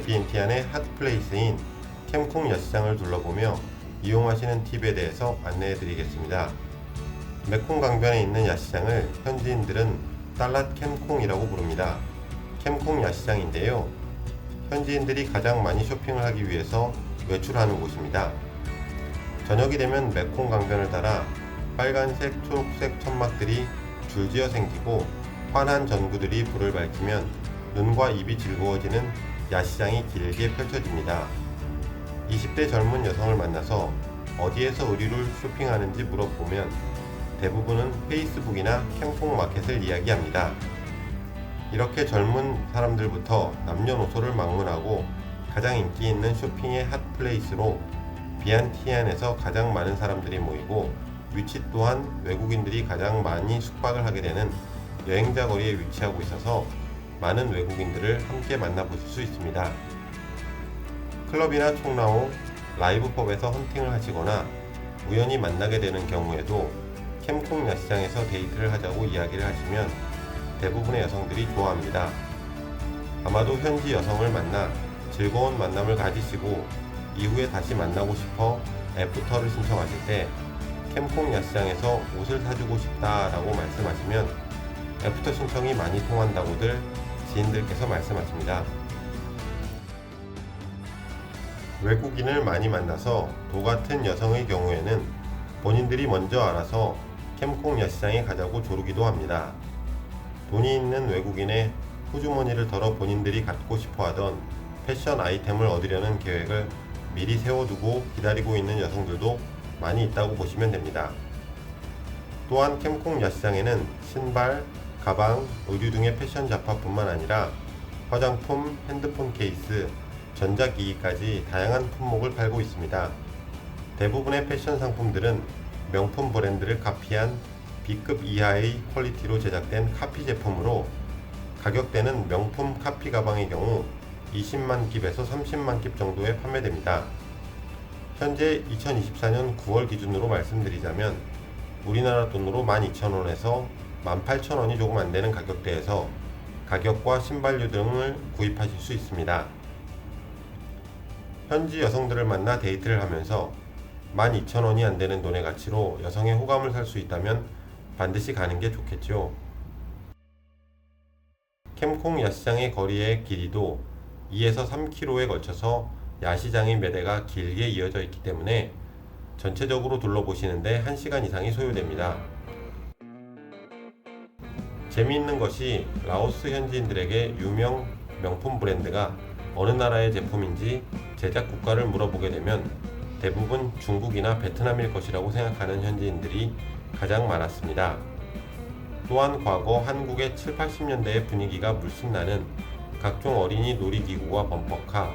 라오스 비엔티안의 핫플레이스인 캠콩 야시장을 둘러보며 이용하시는 팁에 대해서 안내해 드리겠습니다. 메콩 강변에 있는 야시장을 현지인들은 달랏 캠콩이라고 부릅니다. 캠콩 야시장인데요. 현지인들이 가장 많이 쇼핑을 하기 위해서 외출하는 곳입니다. 저녁이 되면 메콩 강변을 따라 빨간색, 초록색 천막들이 줄지어 생기고 환한 전구들이 불을 밝히면 눈과 입이 즐거워지는 야시장이 길게 펼쳐집니다. 20대 젊은 여성을 만나서 어디에서 의류를 쇼핑하는지 물어보면 대부분은 페이스북이나 캠콩 마켓을 이야기합니다. 이렇게 젊은 사람들부터 남녀노소를 막론하고 가장 인기 있는 쇼핑의 핫플레이스로 비안티안에서 가장 많은 사람들이 모이고 위치 또한 외국인들이 가장 많이 숙박을 하게 되는 여행자 거리에 위치하고 있어서 많은 외국인들을 함께 만나보실 수 있습니다. 클럽이나 총라오, 라이브 펍에서 헌팅을 하시거나 우연히 만나게 되는 경우에도 캠콩 야시장에서 데이트를 하자고 이야기를 하시면 대부분의 여성들이 좋아합니다. 아마도 현지 여성을 만나 즐거운 만남을 가지시고 이후에 다시 만나고 싶어 애프터를 신청하실 때 캠콩 야시장에서 옷을 사주고 싶다라고 말씀하시면 애프터 신청이 많이 통한다고들 지인들께서 말씀하십니다. 외국인을 많이 만나서 도 같은 여성의 경우에는 본인들이 먼저 알아서 캠콩 야시장에 가자고 조르기도 합니다. 돈이 있는 외국인의 후주머니를 덜어 본인들이 갖고 싶어 하던 패션 아이템을 얻으려는 계획을 미리 세워두고 기다리고 있는 여성들도 많이 있다고 보시면 됩니다. 또한 캠콩 야시장에는 신발, 가방, 의류 등의 패션 잡화뿐만 아니라 화장품, 핸드폰 케이스, 전자기기까지 다양한 품목을 팔고 있습니다. 대부분의 패션 상품들은 명품 브랜드를 카피한 B급 이하의 퀄리티로 제작된 카피 제품으로 가격대는 명품 카피 가방의 경우 20만 깁에서 30만 깁 정도에 판매됩니다. 현재 2024년 9월 기준으로 말씀드리자면 우리나라 돈으로 12,000원에서 18,000원이 조금 안 되는 가격대에서 가격과 신발류 등을 구입하실 수 있습니다. 현지 여성들을 만나 데이트를 하면서 12,000원이 안 되는 돈의 가치로 여성의 호감을 살 수 있다면 반드시 가는 게 좋겠죠. 캠콩 야시장의 거리의 길이도 2에서 3km에 걸쳐서 야시장의 매대가 길게 이어져 있기 때문에 전체적으로 둘러보시는데 1시간 이상이 소요됩니다. 재미있는 것이 라오스 현지인들에게 유명 명품 브랜드가 어느 나라의 제품인지 제작 국가를 물어보게 되면 대부분 중국이나 베트남일 것이라고 생각하는 현지인들이 가장 많았습니다. 또한 과거 한국의 7, 80년대의 분위기가 물씬 나는 각종 어린이 놀이기구와 범퍼카,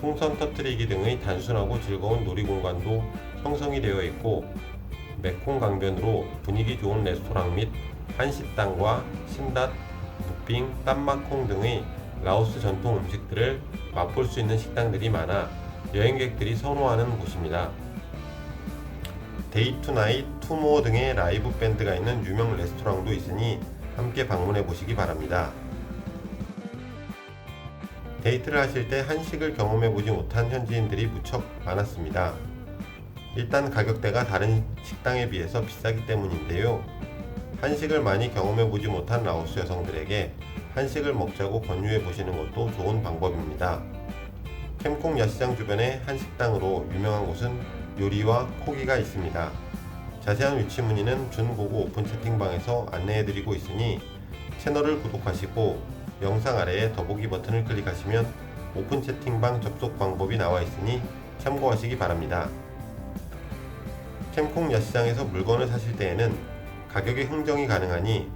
풍선 터트리기 등의 단순하고 즐거운 놀이공간도 형성이 되어 있고 메콩 강변으로 분위기 좋은 레스토랑 및 한식당과 신닷, 무빙, 땀마콩 등의 라오스 전통 음식들을 맛볼 수 있는 식당들이 많아 여행객들이 선호하는 곳입니다. 데이 투 나잇, 투모어 등의 라이브 밴드가 있는 유명 레스토랑도 있으니 함께 방문해 보시기 바랍니다. 데이트를 하실 때 한식을 경험해 보지 못한 현지인들이 무척 많았습니다. 일단 가격대가 다른 식당에 비해서 비싸기 때문인데요. 한식을 많이 경험해 보지 못한 라오스 여성들에게 한식을 먹자고 권유해 보시는 것도 좋은 방법입니다. 캠콩 야시장 주변의 한식당으로 유명한 곳은 요리와 코기가 있습니다. 자세한 위치 문의는 준고고 오픈 채팅방에서 안내해 드리고 있으니 채널을 구독하시고 영상 아래에 더보기 버튼을 클릭하시면 오픈 채팅방 접속 방법이 나와 있으니 참고하시기 바랍니다. 캠콩 야시장에서 물건을 사실 때에는 가격의 흥정이 가능하니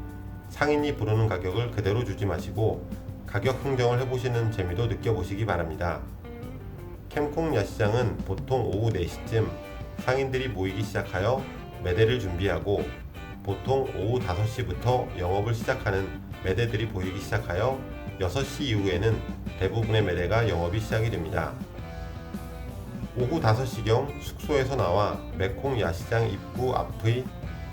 상인이 부르는 가격을 그대로 주지 마시고 가격 흥정을 해보시는 재미도 느껴보시기 바랍니다. 캠콩 야시장은 보통 오후 4시쯤 상인들이 모이기 시작하여 매대를 준비하고 보통 오후 5시부터 영업을 시작하는 매대들이 보이기 시작하여 6시 이후에는 대부분의 매대가 영업이 시작이 됩니다. 오후 5시경 숙소에서 나와 메콩 야시장 입구 앞의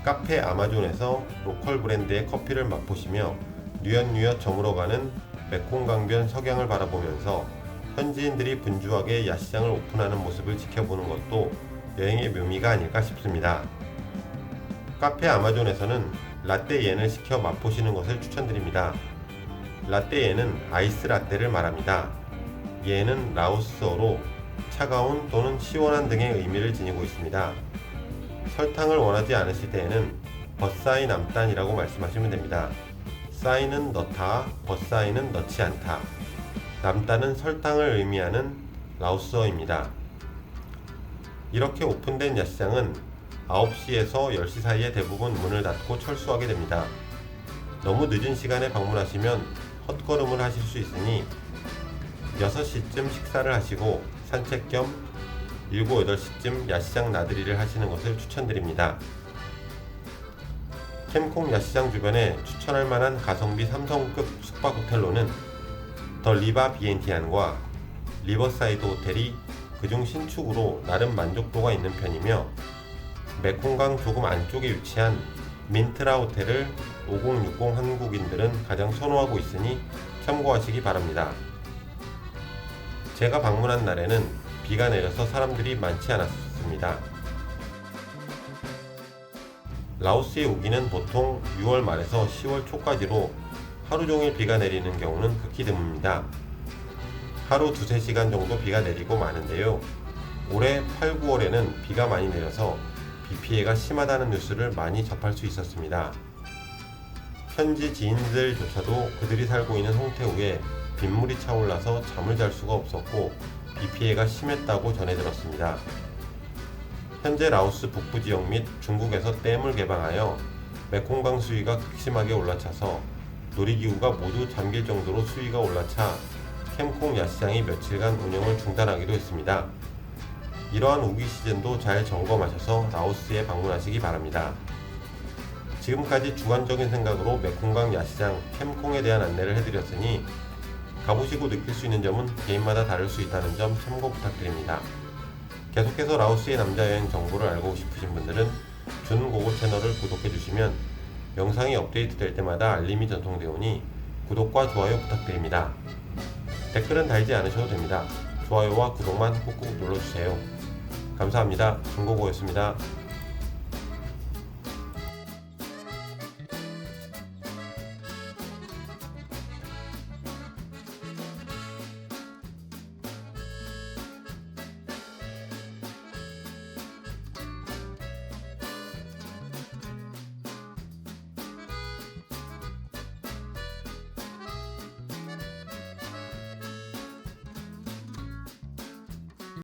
카페 아마존에서 로컬 브랜드의 커피를 맛보시며 뉘엿뉘엿 저물어 가는 메콩 강변 석양을 바라보면서 현지인들이 분주하게 야시장을 오픈하는 모습을 지켜보는 것도 여행의 묘미가 아닐까 싶습니다. 카페 아마존에서는 라떼 옌을 시켜 맛보시는 것을 추천드립니다. 라떼 옌은 아이스 라떼를 말합니다. 옌은 라오스어로 차가운 또는 시원한 등의 의미를 지니고 있습니다. 설탕을 원하지 않으실 때에는 버사이 남단이라고 말씀하시면 됩니다. 사이는 넣다, 버사이는 넣지 않다. 남단은 설탕을 의미하는 라오스어입니다. 이렇게 오픈된 야시장은 9시에서 10시 사이에 대부분 문을 닫고 철수하게 됩니다. 너무 늦은 시간에 방문하시면 헛걸음을 하실 수 있으니 6시쯤 식사를 하시고 산책 겸 7, 8시쯤 야시장 나들이를 하시는 것을 추천드립니다. 캠콩 야시장 주변에 추천할 만한 가성비 3성급 숙박 호텔로는 더 리바 비엔티안과 리버사이드 호텔이 그중 신축으로 나름 만족도가 있는 편이며 메콩강 조금 안쪽에 위치한 민트라 호텔을 5060 한국인들은 가장 선호하고 있으니 참고하시기 바랍니다. 제가 방문한 날에는 비가 내려서 사람들이 많지 않았습니다. 라오스에 오기는 보통 6월 말에서 10월 초까지로 하루 종일 비가 내리는 경우는 극히 드뭅니다. 하루 두세 시간 정도 비가 내리고 마는데요. 올해 8, 9월에는 비가 많이 내려서 비 피해가 심하다는 뉴스를 많이 접할 수 있었습니다. 현지 지인들조차도 그들이 살고 있는 홍태우에 빗물이 차올라서 잠을 잘 수가 없었고 비 피해가 심했다고 전해 들었습니다. 현재 라오스 북부 지역 및 중국에서 댐을 개방하여 메콩강 수위가 극심하게 올라차서 놀이기구가 모두 잠길 정도로 수위가 올라차 캠콩 야시장이 며칠간 운영을 중단하기도 했습니다. 이러한 우기 시즌도 잘 점검하셔서 라오스에 방문하시기 바랍니다. 지금까지 주관적인 생각으로 메콩강 야시장 캠콩에 대한 안내를 해드렸으니 가보시고 느낄 수 있는 점은 개인마다 다를 수 있다는 점 참고 부탁드립니다. 계속해서 라오스의 남자 여행 정보를 알고 싶으신 분들은 준고고 채널을 구독해 주시면 영상이 업데이트 될 때마다 알림이 전송되오니 구독과 좋아요 부탁드립니다. 댓글은 달지 않으셔도 됩니다. 좋아요와 구독만 꾹꾹 눌러주세요. 감사합니다. 준고고였습니다.